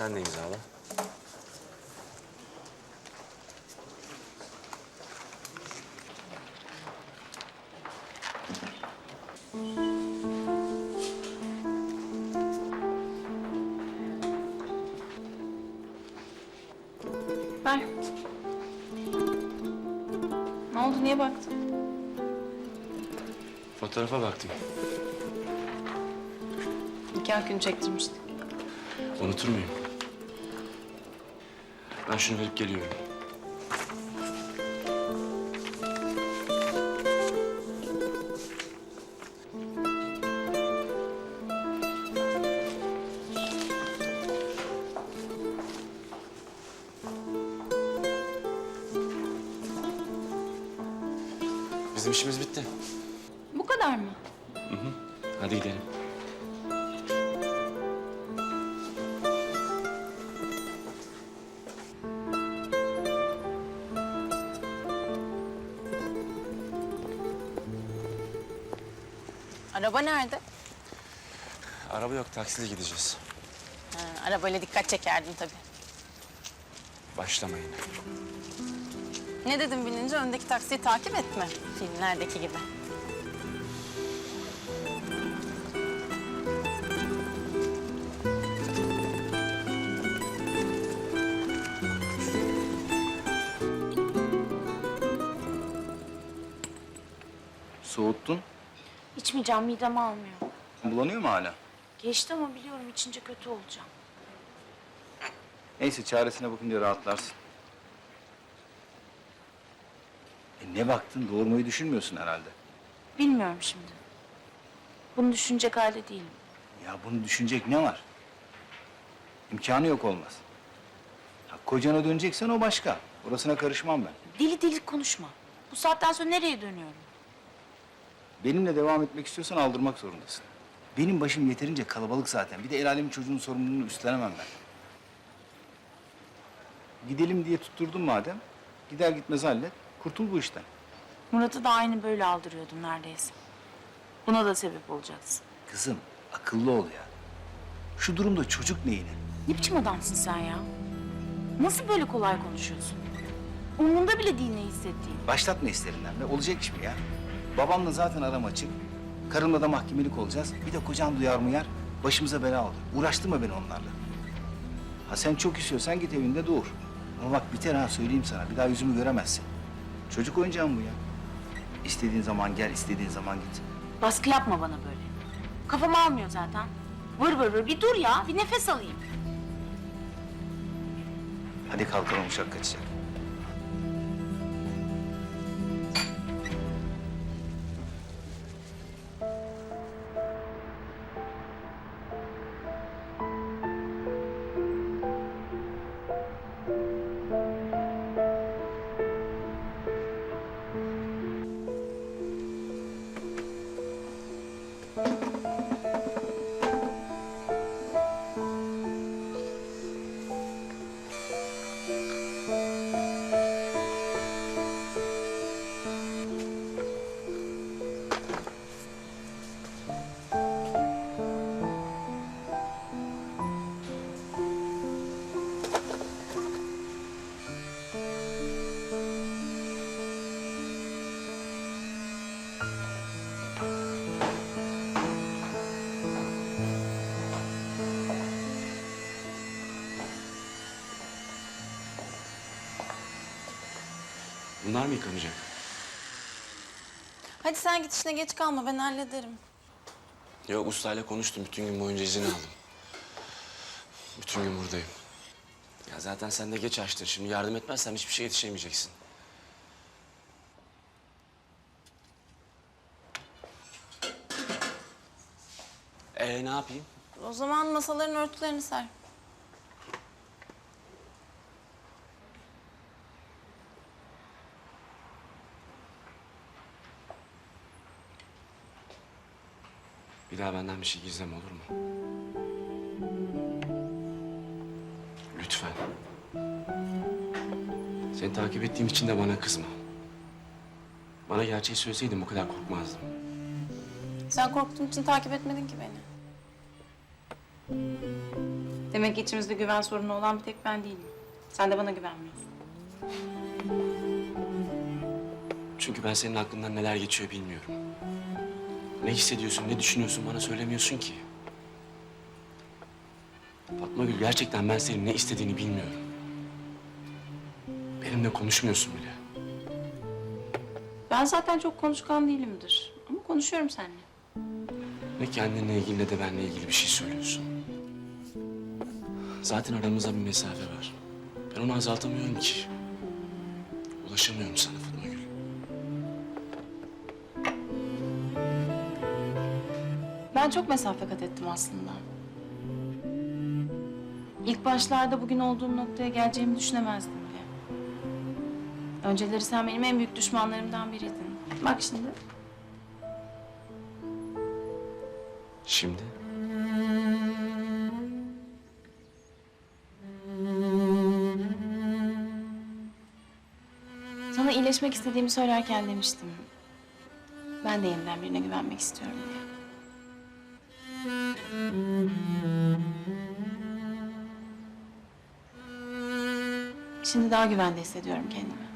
Sen de imzala. Ver. Ne oldu, niye baktın? Fotoğrafa baktım. Nikah günü çektirmiştik. Unutur muyum? Ben şunu verip geliyorum. Bizim işimiz bitti. Bu kadar mı? Hadi gidelim. Araba nerede? Araba yok, taksiyle gideceğiz. Ha, arabayla dikkat çekerdin tabii. Başlama yine. Ne dedim binince öndeki taksiyi takip etme. Filmlerdeki gibi. Soğuttun. İçmeyeceğim midem almıyor. Bulanıyor mu hala? Geçti ama biliyorum içince kötü olacağım. Neyse çaresine bakınca rahatlarsın. E ne baktın? Doğurmayı düşünmüyorsun herhalde. Bilmiyorum şimdi. Bunu düşünecek halde değilim. Ya bunu düşünecek ne var? İmkanı yok olmaz. Ha, kocana döneceksen o başka. Orasına karışmam ben. Deli deli konuşma. Bu saatten sonra nereye dönüyorum? Benimle devam etmek istiyorsan aldırmak zorundasın. Benim başım yeterince kalabalık zaten. Bir de el alemin çocuğunun sorumluluğunu üstlenemem ben. Gidelim diye tutturdum madem. Gider gitmez hallet. Kurtul bu işten. Murat'ı da aynı böyle aldırıyordum neredeyse. Buna da sebep olacaksın. Kızım akıllı ol ya. Şu durumda çocuk neyine? Ne biçim adamsın sen ya? Nasıl böyle kolay konuşuyorsun? Umrunda bile değil ne hissettiğin. Başlatma hislerinden be. Olacak iş mi ya? Babamla zaten aram açık. Karımla da mahkemelik olacağız. Bir de kocan duyar mı yer? Başımıza bela olur. Uğraştırma beni onlarla. Ha sen çok istiyorsan git evinde doğur. Ama bak biter ha söyleyeyim sana. Bir daha yüzümü göremezsin. Çocuk oyuncağım bu ya. İstediğin zaman gel, istediğin zaman git. Baskı yapma bana böyle. Kafam almıyor zaten. Vır vır vır. Bir dur ya. Bir nefes alayım. Hadi kalkalım uçak kaçacak. Bunlar mı yıkanacak? Hadi sen git işine geç kalma ben hallederim. Yok ustayla konuştum. Bütün gün boyunca izin aldım. Bütün gün buradayım. Ya zaten sen de geç açtın. Şimdi yardım etmezsem hiçbir şey yetişemeyeceksin. Ee ne yapayım? O zaman masaların örtülerini ser. Daha benden bir şey gizleme olur mu? Lütfen. Seni takip ettiğim için de bana kızma. Bana gerçeği söyleseydin bu kadar korkmazdım. Sen korktuğun için takip etmedin ki beni. Demek ki içimizde güven sorunu olan bir tek ben değilim. Sen de bana güvenmiyorsun. Çünkü ben senin aklından neler geçiyor bilmiyorum. Ne hissediyorsun, ne düşünüyorsun bana söylemiyorsun ki. Fatma Gül gerçekten ben senin ne istediğini bilmiyorum. Benimle konuşmuyorsun bile. Ben zaten çok konuşkan değilimdir. Ama konuşuyorum seninle. Ne kendinle ilgili ne de benimle ilgili bir şey söylüyorsun. Zaten aramızda bir mesafe var. Ben onu azaltamıyorum ki. Ulaşamıyorum sana Fatma Gül. Ben çok mesafe kat ettim aslında. İlk başlarda bugün olduğum noktaya geleceğimi düşünemezdim bile. Önceleri sen benim en büyük düşmanlarımdan biriydin. Bak şimdi. Şimdi? Sana iyileşmek istediğimi söylerken demiştim. Ben de yeniden birine güvenmek istiyorum diye. Şimdi daha güvende hissediyorum kendimi.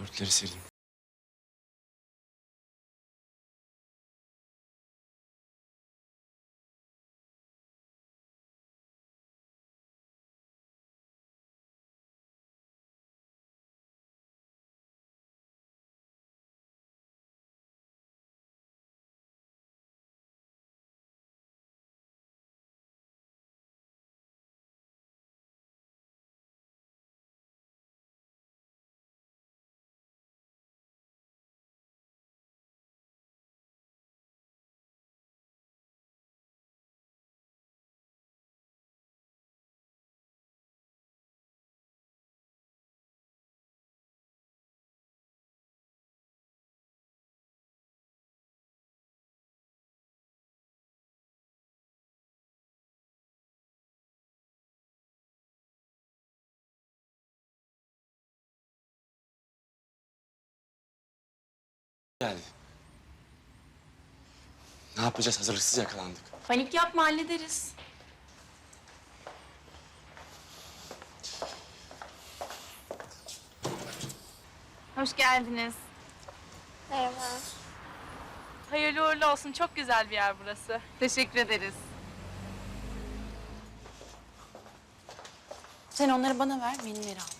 Ben örtüleri sereyim. Geldi. Ne yapacağız? Hazırlıksız yakalandık. Panik yapma hallederiz. Hoş geldiniz. Merhaba. Hayırlı uğurlu olsun. Çok güzel bir yer burası. Teşekkür ederiz. Sen onları bana ver, menüleri al.